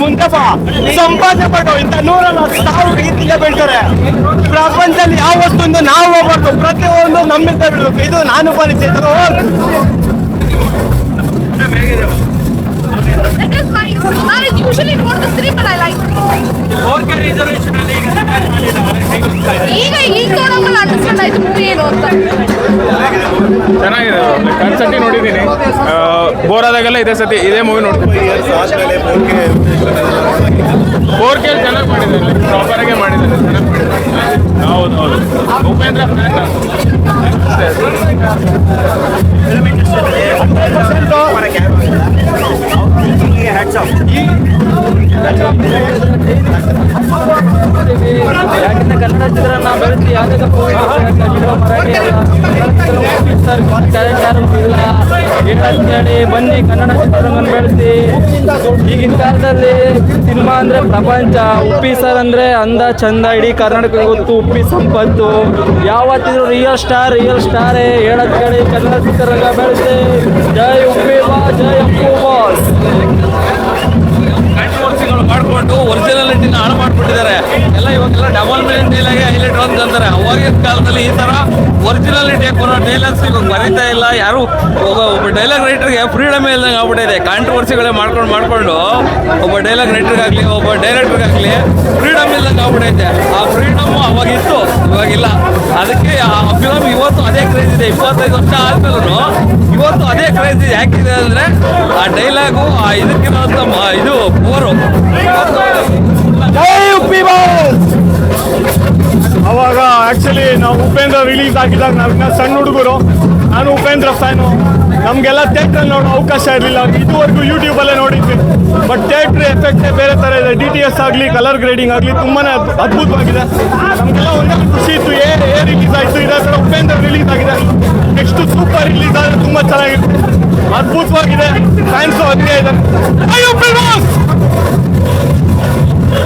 ಮುಂದೆ ಸಂಪಾದನೆ ಪಟ್ಟು ಇಂಥ ನೂರ ಸಾವಿರ ರೀತಿಗೆ ಬೆಳ್ತಾರೆ ಪ್ರಪಂಚದಲ್ಲಿ ಯಾವ ವಸ್ತುಂದು ನಾವು ಹೋಗ್ಬಾರ್ದು ಪ್ರತಿಯೊಂದು ನಮ್ಮಿಂದ ಬಿಡಬೇಕು ಇದು ನಾನು ಪರಿಚಯ That is my. I usually want the three, but I like. ಈಗ ಈಗ ನೋಡೋಂಗಲ್ಲ ಅಂಡರ್ಸ್ಟ್ಯಾಂಡ್ ಆಯ್ತು ಮೂವಿ ಏನು ಅಂತ ಚೆನ್ನಾಗಿದೆ ಕನ್ಸರ್ಟಿ ನೋಡಿದ್ದೀನಿ ಬೋರ್ ಆದಾಗೆಲ್ಲ ಇದೇ ಸತಿ ಇದೇ ಮೂವಿ ನೋಡ್ತೀನಿ ಫೋರ್ ಕೆ ಚೆನ್ನಾಗಿ ಮಾಡಿದ್ದಾರೆ ಪ್ರಾಪರ್ ಆಗಿ ಮಾಡಿದ್ದಾರೆ ಚೆನ್ನಾಗಿ ಮಾಡಿದ್ದೀನಿ ಹೌದು ಹೌದು ಉಪೇಂದ್ರ fan ನಾನು. ಯಾಕಂದ್ರೆ ಕನ್ನಡ ಚಿತ್ರ ನಾವು ಬೆಳೆಸಿ ಯಾವುದೇ ಅಂತೇಳಿ ಬನ್ನಿ, ಕನ್ನಡ ಚಿತ್ರವನ್ನು ಬೆಳೆಸಿ. ಈಗಿನ ಕಾಲದಲ್ಲಿ ಸಿನಿಮಾ ಅಂದ್ರೆ ಪ್ರಪಂಚ. ಉಪ್ಪಿ ಸರ್ ಅಂದ್ರೆ ಅಂದ ಚಂದ. ಇಡೀ ಕರ್ನಾಟಕ ಗೊತ್ತು, ಉಪ್ಪಿ ಸಂಪತ್ತು. ಯಾವತ್ತಿದ್ರು ರಿಯಲ್ ಸ್ಟಾರ್ ರಿಯಲ್ ಸ್ಟಾರೇ ಹೇಳದ್ ಕನ್ನಡ ಚಿತ್ರರಂಗ ಬೆಳೆಸಿ. ಜೈ ಉಪ್ಪಿ ಬಾ, ಜೈ ಅಪ್ಪು ಬಾಸ್ ಮಾಡಿಕೊಂಡು ಒರಿಜಿನಾಲಿಟಿನ ಹಾಳು ಮಾಡ್ಬಿಟ್ಟಿದ್ದಾರೆ. ಇವಾಗೆಲ್ಲ ಡಬಲ್ ಮಿಲಿಯನ್ ಡೈಲಾಗೆ ಹೈಲೈಟ್ ಅಂತ ಅಂತಾರೆ ಅವಾಗಿನ ಕಾಲದಲ್ಲಿ ಈ ತರ ಒರಿಜಿನಾಲಿಟಿ ಕೊಡೋ ಡೈಲಾಗ್ಸ್ ಇವಾಗ ಬರೀತಾ ಇಲ್ಲ. ಯಾರು ಒಬ್ಬ ಡೈಲಾಗ್ ರೈಟರ್ಗೆ ಫ್ರೀಡಮ್ ಇಲ್ದಂಗೆ ಆಗ್ಬಿಟ್ಟಿದೆ. ಕಾಂಟ್ರವರ್ಸಿಗಳೇ ಮಾಡ್ಕೊಂಡು ಮಾಡ್ಕೊಂಡು ಒಬ್ಬ ಡೈಲಾಗ್ ರೈಟರ್ಗಾಗಲಿ ಒಬ್ಬ ಡೈರೆಕ್ಟರ್ಗಾಗಲಿ ಫ್ರೀಡಮ್ ಇಲ್ದಂಗೆ ಆಗ್ಬಿಟ್ಟೈತೆ. ಆ ಫ್ರೀಡಮ್ ಅವಾಗಿತ್ತು, ಇವಾಗಿಲ್ಲ. ಅದಕ್ಕೆ ಆ ಫಿಲಮ್ ಇವತ್ತು ಅದೇ ಕ್ರೇಜ್ ಇದೆ. ಇಪ್ಪತ್ತೈದು ವರ್ಷ ಆದ್ಮೇಲೂ ಇವತ್ತು ಅದೇ ಕ್ರೇಜ್ ಇದೆ. ಯಾಕಿದೆ ಅಂದರೆ ಆ ಡೈಲಾಗು ಆ ಇದಕ್ಕಿರೋಂಥ ಇದು ಪೋರು ಆಕ್ಚುಲಿ ನಾವು ಉಪೇಂದ್ರ ರಿಲೀಸ್ ಆಗಿದ್ದಾಗ ನಾವಿನ್ನ ಸಣ್ಣ ಹುಡುಗರು. ನಾನು ಉಪೇಂದ್ರ ಫ್ಯಾನು. ನಮಗೆಲ್ಲ ಥಿಯೇಟ್ರಲ್ಲಿ ನೋಡೋ ಅವಕಾಶ ಇರಲಿಲ್ಲ. ಇದುವರೆಗೂ ಯೂಟ್ಯೂಬಲ್ಲೇ ನೋಡಿದ್ವಿ. ಬಟ್ ಥಿಯೇಟ್ರ್ ಎಫೆಕ್ಟೇ ಬೇರೆ ಥರ ಇದೆ. ಡಿ ಟಿ ಎಸ್ ಆಗಲಿ ಕಲರ್ ಗ್ರೇಡಿಂಗ್ ಆಗಲಿ ತುಂಬಾ ಅದ್ಭುತವಾಗಿದೆ. ನಮಗೆಲ್ಲ ಒಂದೇ ಖುಷಿ ಇತ್ತು. ಏ ಏ ರಿಲೀಸ್ ಆಯಿತು. ಇದೇ ಥರ ಉಪೇಂದ್ರ ರಿಲೀಸ್ ಆಗಿದೆ. ನೆಕ್ಸ್ಟು ಸೂಪರ್ ರಿಲೀಸ್ ಆದರೆ ತುಂಬ ಚೆನ್ನಾಗಿದೆ ಅದ್ಭುತವಾಗಿದೆ. ಫ್ಯಾನ್ಸು ಅದೇ ಇದೆ.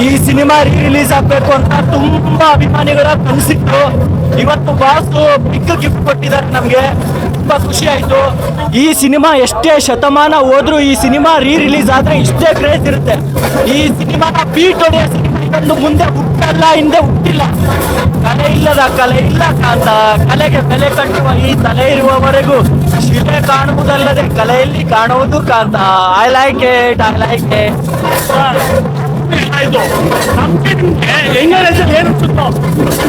ಈ ಸಿನಿಮಾ ರಿಲೀಸ್ ಆಗ್ಬೇಕು ಅಂತ ತುಂಬಾ ಅಭಿಮಾನಿಗಳ ಕನಸಿತ್ತು. ಇವತ್ತು ಬಾಸು ಬಿಗ್ ಗಿಫ್ಟ್ ಕೊಟ್ಟಿದ್ದಾರೆ ನಮಗೆ. ತುಂಬಾ ಖುಷಿ ಆಯ್ತು. ಈ ಸಿನಿಮಾ ಎಷ್ಟೇ ಶತಮಾನ ಹೋದ್ರೂ ಈ ಸಿನಿಮಾ ರೀ ರಿಲೀಸ್ ಆದ್ರೆ ಇಷ್ಟೇ ಕ್ರೇಜ್ ಇರುತ್ತೆ. ಈ ಸಿನಿಮಾನ ಬೀಟ್ ಹೊಡೆಯೋ ಸಿನಿಮಾ ಮುಂದೆ ಹುಟ್ಟಲ್ಲ, ಹಿಂದೆ ಹುಟ್ಟಿಲ್ಲ. ಕಲೆ ಇಲ್ಲದ ಕಲೆ ಇಲ್ಲ ಕಾಂತ. ಕಲೆಗೆ ಬೆಲೆ ಕಟ್ಟುವ ಈ ತಲೆ ಇರುವವರೆಗೂ ಶಿಲೆ ಕಾಣುವುದಲ್ಲದೆ ಕಲೆಯಲ್ಲಿ ಕಾಣುವುದು ಕಾಂತ. I like it I like it ಆಯ್ತು ನಮ್ಗೆ ನಿಮ್ಗೆ ಎಂಗರೇಜಲ್ಲಿ ಏನು ಅನ್ಸುತ್ತೋ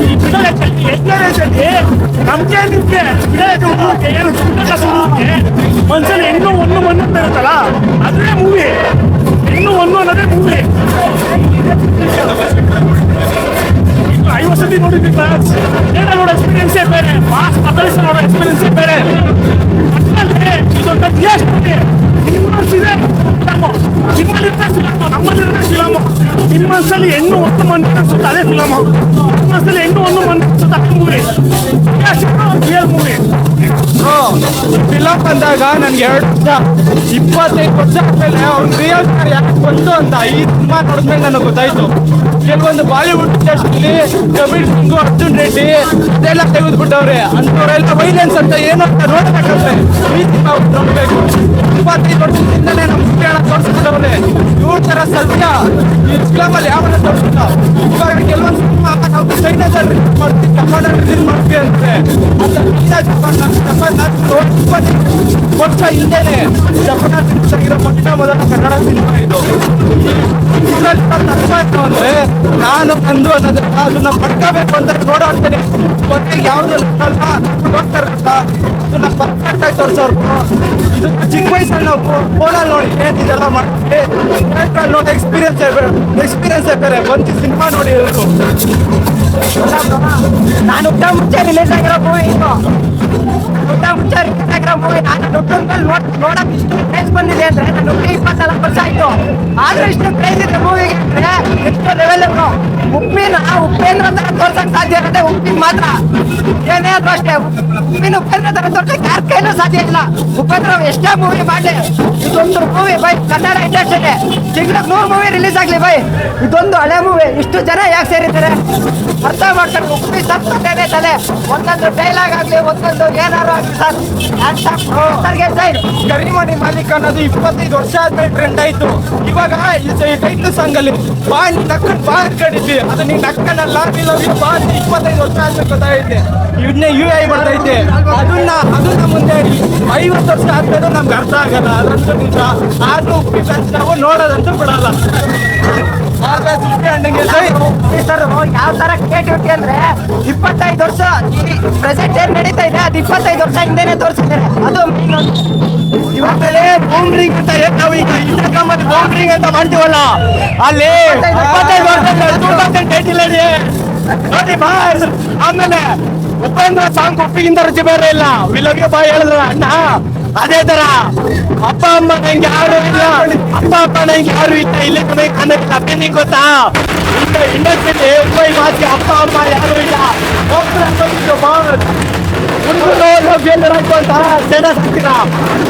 ಈ ಬಿಡಲೇಜಲ್ಲಿ ಎಂಗರೇಜಲ್ಲಿ ನಮ್ಗೆ ನಿಮ್ಗೆ ಬಿಡಲೇಜ್ ಹುಡುಗಕ್ಕೆ ಏನು ಸುಂದರ ಹುಡುಗಕ್ಕೆ ಮನ್ಸಲ್ಲಿ ಹೆಣ್ಣು ಒಂದು ಒಂದು ಅಂತ ಇರುತ್ತಲ್ಲ ಅದೇ ಮೂವಿ ಹೆಣ್ಣು ಒಂದು ಅನ್ನೋದೇ ಮೂವಿ ನಿಮ್ಮ ಮನಸ್ಸಲ್ಲಿ ಹೆಣ್ಣು ಒಂದು ಮಂದಿ ಅನ್ಸುತ್ತೆ ಅದೇ ಫಿಲಮ್ ನಿಮ್ಮ ಮನಸ್ಸಲ್ಲಿ ಹೆಣ್ಣು ಒಂದು ಮಂದಿ ಅನ್ಸುತ್ತೆ ಅದೇ ಮೂವಿ ರಿಯಲ್ ಮೂವಿ ಫಿಲಮ್ ಬಂದಾಗ ನನ್ಗೆ ಎರಡು ವರ್ಷ, ಇಪ್ಪತ್ತೈದು ವರ್ಷ ಆದ್ಮೇಲೆ ಅವ್ನು ರಿಯಲ್ ಸ್ಟಾರ್ ಯಾಕೆ ಬಂತು ಅಂತ ಈ ಸಿನಿಮಾ ನೋಡಿದ್ಮೇಲೆ ನನಗೆ ಗೊತ್ತಾಯ್ತು. ಕೆಲವೊಂದು ಬಾಲಿವುಡ್ ಇಂಡಸ್ಟ್ರಿಲಿ ಕಬೀರ್ ಸಿಂಗು ಅರ್ಜುನ್ ರೆಡ್ಡಿ ಅದೆಲ್ಲ ತೆಗೆದ್ಬಿಟ್ಟವ್ರೆ. ಅಂಥವರೆಲ್ಲ ವೈಲೆನ್ಸ್ ಅಂತ ಏನು ಅಂತ ನೋಡ್ಬೇಕಂದ್ರೆ ಈ ಸಿನಿಮಾ ನೋಡ್ಬೇಕು. ಇಪ್ಪತ್ತೈದು ವರ್ಷದಿಂದಲೇ ನಮ್ಮ ಶಿಕ್ಷಣ ತೋರಿಸ್ಬಿಟ್ಟವ್ರೆ ಇವ್ರ ಥರ ಸತ್ಯ ಈ ಫಿಲಮಲ್ಲಿ ಯಾವ ತೋರಿಸ್ತಾ ಇವಾಗ ಕೆಲವೊಂದು ಚೈನಾದಲ್ಲಿ release ಮಾಡ್ತೀವಿ ಜಪಾನಲ್ಲಿ ರಿಲೀಸ್ ಮಾಡ್ತೀವಿ ಅಂದ್ರೆ ವರ್ಷ ಹಿಂದೆನೆ ಜಪಾನ್ ರಿಲೀಸ್ ಆಗಿರೋ ಮೊಟ್ಟ ಮೊದಲ ಕನ್ನಡ ಸಿನಿಮಾ ಇದು ಇದ್ರಲ್ಲಿ ನನ್ನ ಅರ್ಥ ಆಯ್ತು ಅಂದ್ರೆ ನಾನು ಬಂದು ಅನ್ನೋದನ್ನ ಅದನ್ನ ಪಡ್ಕೋಬೇಕು ಅಂತ ನೋಡಾಡ್ತೇನೆ ಮತ್ತೆ ಯಾವ್ದು ನೋಡ್ತಾರೆ ಅಂತ ಇದನ್ನ ಪರ್ಫೆಕ್ಟ್ ಆಗಿ ತೋರಿಸೋರು. ಇದು ಚಿಕ್ಕ ವಯಸ್ಸಲ್ಲಿ ನಾವು ಫೋನಲ್ಲಿ ನೋಡಿ ಹೇಳ್ತಿದ್ದೆಲ್ಲ ಮಾಡ್ತೀವಿ. ನೋಡಿ ಎಕ್ಸ್ಪೀರಿಯನ್ಸ್ ಎಕ್ಸ್ಪೀರಿಯನ್ಸ್ ಬೇರೆ ಒಂದು ಸಿನಿಮಾ ನೋಡಿ ನಾನು ಊಟ ಮುಂಚೆ ರಿಲೀಸ್ ಆಗಿರೋ ಮೂವಿ ಇದು. ಊಟ ಮುಂಚೆ ರಿಲೀಸ್ ಆಗಿರೋ ಮೂವಿ ನಾನು ದುಡ್ಡು ನೋಡ್ ನೋಡಕ್ ಇಷ್ಟು ಪ್ರೈಸ್ ಬಂದಿದೆ ಅಂದ್ರೆ ನಾನು ಇಪ್ಪತ್ನಾಲ್ಕು ವರ್ಷ ಆಯ್ತು. ಆದ್ರೂ ಇಷ್ಟು ಪ್ರೈಸ್ ಇದೆ ಮೂವಿಗೆ ಮಾತ್ರ. ಏನೇ ಆದ್ರೂ ಅಷ್ಟೇ. ಇನ್ನು ಉಪೇಂದ್ರ ತರ ತೋರ್ಸಕ್ ಯಾರ ಕೈಲೂ ಸಾಧ್ಯ ಇಲ್ಲ. ಉಪೇಂದ್ರ ಎಷ್ಟೇ ಮೂವಿ ಮಾಡಲಿ, ಇದೊಂದು ಮೂವಿ ಬೈ ಕನ್ನಡ ಇಂಡಸ್ಟ್ರಿಗೆ ತಿಂಗಳಿಗೆ ನೂರು ಮೂವಿ ರಿಲೀಸ್ ಆಗಲಿ ಬೈ. ಇದೊಂದು ಹಳೆ ಮೂವಿ ಇಷ್ಟು ಜನ ಯಾಕೆ ಸೇರಿದ್ದಾರೆ? ಅರ್ಥ ಮಾಡ್ತಾರೆ ಉಪ್ಪಿ ಸತ್ತೇನೆ ತಲೆ. ಒಂದೊಂದು ಡೈಲಾಗ್ ಆಗಲಿ, ಒಂದೊಂದು ಏನಾರು ಆಗಲಿ ಸರ್ ಸರ್ಗೆ ಸೈಡ್ ಕರಿಮಣಿ ಮಾಲೀಕ ಅನ್ನೋದು ಇಪ್ಪತ್ತೈದು ವರ್ಷ ಆದ್ಮೇಲೆ ಟ್ರೆಂಡ್ ಆಯ್ತು. ಇವಾಗ ಟೈಟ್ಲ್ ಸಾಂಗ್ ಅಲ್ಲಿ ಬಾ ನಕ್ಕ ನಕ್ಕನ್ ಬಾ ಕಡಿದ್ವಿ. ಅದು ನೀನ್ ನಕ್ಕನಲ್ಲ ಬಾ ಇಪ್ಪತ್ತೈದು ವರ್ಷ ಗೊತ್ತಾಗೈತೆ ಇವನ್ನೇ ಯು ಐ ಬರ್ತೈತೆ. ಅದನ್ನ ಅದನ್ನ ಮುಂದೆ ಐವತ್ತು ವರ್ಷ ಆಗ್ತದೆ ನಮ್ಗೆ ಅರ್ಥ ಆಗಲ್ಲ. ಅದ್ರ ನಿಜ ಆದ್ರೂ ಉಪ್ಪಿನ ನಾವು ನೋಡೋದಂತೂ ಬಿಡಲ್ಲ. ಸೈ ಸರ್ ಯಾವ ತರ ಕ್ರಿಯೇಟಿವಿಟಿ ಅಂದ್ರೆ ಇಪ್ಪತ್ತೈದು ವರ್ಷ ಪ್ರೆಸೆಂಟ್ ಏನ್ ನಡೀತಾ ಇದೆ ಅದು ಇಪ್ಪತ್ತೈದು ವರ್ಷ ಹಿಂದೆನೆ ತೋರಿಸಿದ್ದಾರೆ ಅದು ಇವತ್ತೇ ಬೌಂಡ್ರಿಂಗ್ ಅಂತ ಏನ್ ನಾವು ಈಗ ಇನ್ಸ್ಟಾಗ್ರಾಮ್ ಅಲ್ಲಿ ಬೌಂಡ್ರಿಂಗ್ ಅಂತ ಮಾಡ್ತೀವಲ್ಲ ಅಲ್ಲಿ ಇಪ್ಪತ್ತೈದು ವರ್ಷ ಟೂ ತೌಸಂಡ್ ನೋಡಿ ಬಾ ಆಮೇಲೆ ಉಪೇಂದ್ರ ಸಾಂಗ್ ಉಪ್ಪಿಗಿಂತ ರುಚಿ ಬೇರೆ ಇಲ್ಲ ವಿಲೋಗೆ ಬಾಯ್ ಹೇಳಿದ್ರ ಅಣ್ಣ ಅದೇ ತರ ಅಪ್ಪ ಅಮ್ಮ ನಂಗೆ ಯಾರು ಇಲ್ಲ. ಅಪ್ಪ ಅಪ್ಪ ನಂಗೆ ಯಾರು ಇಲ್ಲ. ಇಲ್ಲಿ ನಮಗೆ ಕನ್ನಡ ನಿಂಗೆ ಗೊತ್ತಾ? ಇಂಡಸ್ಟ್ರಿಯಲ್ಲಿ ಉಪೈ ಮಾತಿಗೆ ಅಪ್ಪ ಅಮ್ಮ ಯಾರು ಇಲ್ಲ.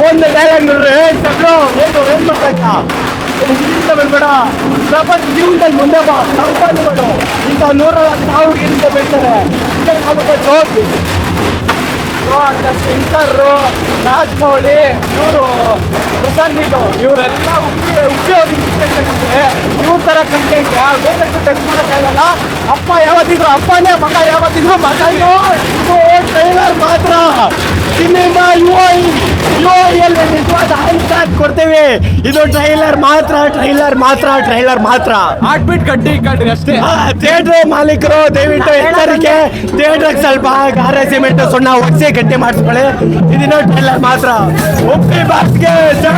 ಒಂದು ಏನ್ ಪ್ರಪಂಚ ಮುಂದೆ ಬಾ. ಸಂಪಾದನೆಗಳು ಇಂಥ ನೂರ ಬೆಳ್ತಾರೆ. ಹೋಗಿ ಶಂಕರ್ ರಾಜಮೌಳಿ, ಇವರು ಪ್ರಸನ್ನಿಗಳು, ಇವರೆಲ್ಲ ಉಪಯೋಗ ಇವ್ರ ಥರ ಕಂಟೆಂಟ್ ಬೇರೆ ಟೆಸ್ಟ್ ಮಾಡೋಕ್ಕಾಗಲ್ಲ ಅಪ್ಪ ಯಾವತ್ತಿದ್ರು, ಅಪ್ಪನೇ ಮಗ ಯಾವತ್ತಿದ್ರು ಮಗ ಇದು ಟ್ರೈಲರ್ ಮಾತ್ರ. ಸಿನಿಮಾ ಐಯಲ್ಲಿ ನಿಜವಾದ ಕೊಡ್ತೇವೆ. ಇದು ಟ್ರೈಲರ್ ಮಾತ್ರ ಟ್ರೈಲರ್ ಮಾತ್ರ ಟ್ರೈಲರ್ ಮಾತ್ರ. ಹಾಕ್ಬಿಟ್ಟು ಕಟ್ಟಿ ಕಟ್ಟಿ ಅಷ್ಟೇ. ಥಿಯೇಟರ್ ಮಾಲೀಕರು ದಯವಿಟ್ಟು ಎಲ್ಲರಿಗೆ ಥಿಯೇಟರ್ ಸ್ವಲ್ಪ ಗಾರೆ ಸಿಮೆಂಟ್ ಸುಣ್ಣ ಒಡ್ಸಿ ಗಟ್ಟಿ ಮಾಡಿಸ್ಕೊಳ್ಳಿ. ಇದನ್ನ ಟ್ರೈಲರ್ ಮಾತ್ರ. ಉಪ್ಪಿ ಬಾಸ್ಗೆ ಜೈ!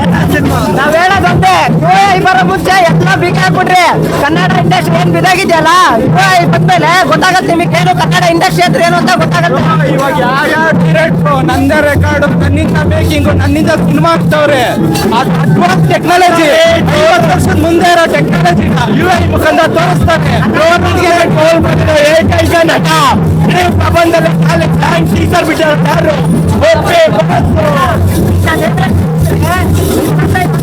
ನಾವ್ ಹೇಳೋದಂತೆ ಯುಐ ಬರೋ ಮುಂಚೆ ಎಲ್ಲ ಬೀಕ್ ಹಾಕ್ಬಿಟ್ರಿ ಕನ್ನಡ ಇಂಡಸ್ಟ್ರಿ ಏನ್ ಬಿದಾಗಿದೆಯಲ್ಲ? ಯುಐ ಬಂದ್ಮೇಲೆ ಗೊತ್ತಾಗತ್ತೆ ನಿಮಗೆ ಏನು? ಕನ್ನಡ ಇಂಡಸ್ಟ್ರಿ ಅಂದ್ರೆ ಏನು ಅಂತ ಗೊತ್ತಾಗತ್ತೆ. ಇವಾಗ ಯಾವ ಯಾವ ಡೈರೆಕ್ಟ್ರು ನಂದೇ ರೆಕಾರ್ಡ್ ನನ್ನಿಂದ ಮೇಕಿಂಗ್ ನನ್ನಿಂದ ಸಿನಿಮಾ ಆಗ್ತಾವ್ರೆ ಅಡ್ವಾನ್ಸ್ ಟೆಕ್ನಾಲಜಿ ಐವತ್ತು ವರ್ಷದ ಮುಂದೆ ಇರೋ ಟೆಕ್ನಾಲಜಿ ಯುಐ ಮುಖಾಂತರ ತೋರಿಸ್ತಾರೆ. ಏಕೈಕ ನಟ. ಪ್ರಬಂಧದಲ್ಲಿ ಟೀಚರ್ ಬಿಟ್ಟಾರ ಯಾರು? ಉಪ್ಪಿ ಬಾಸ್ ಇಪ್ಪತ್ತೈದು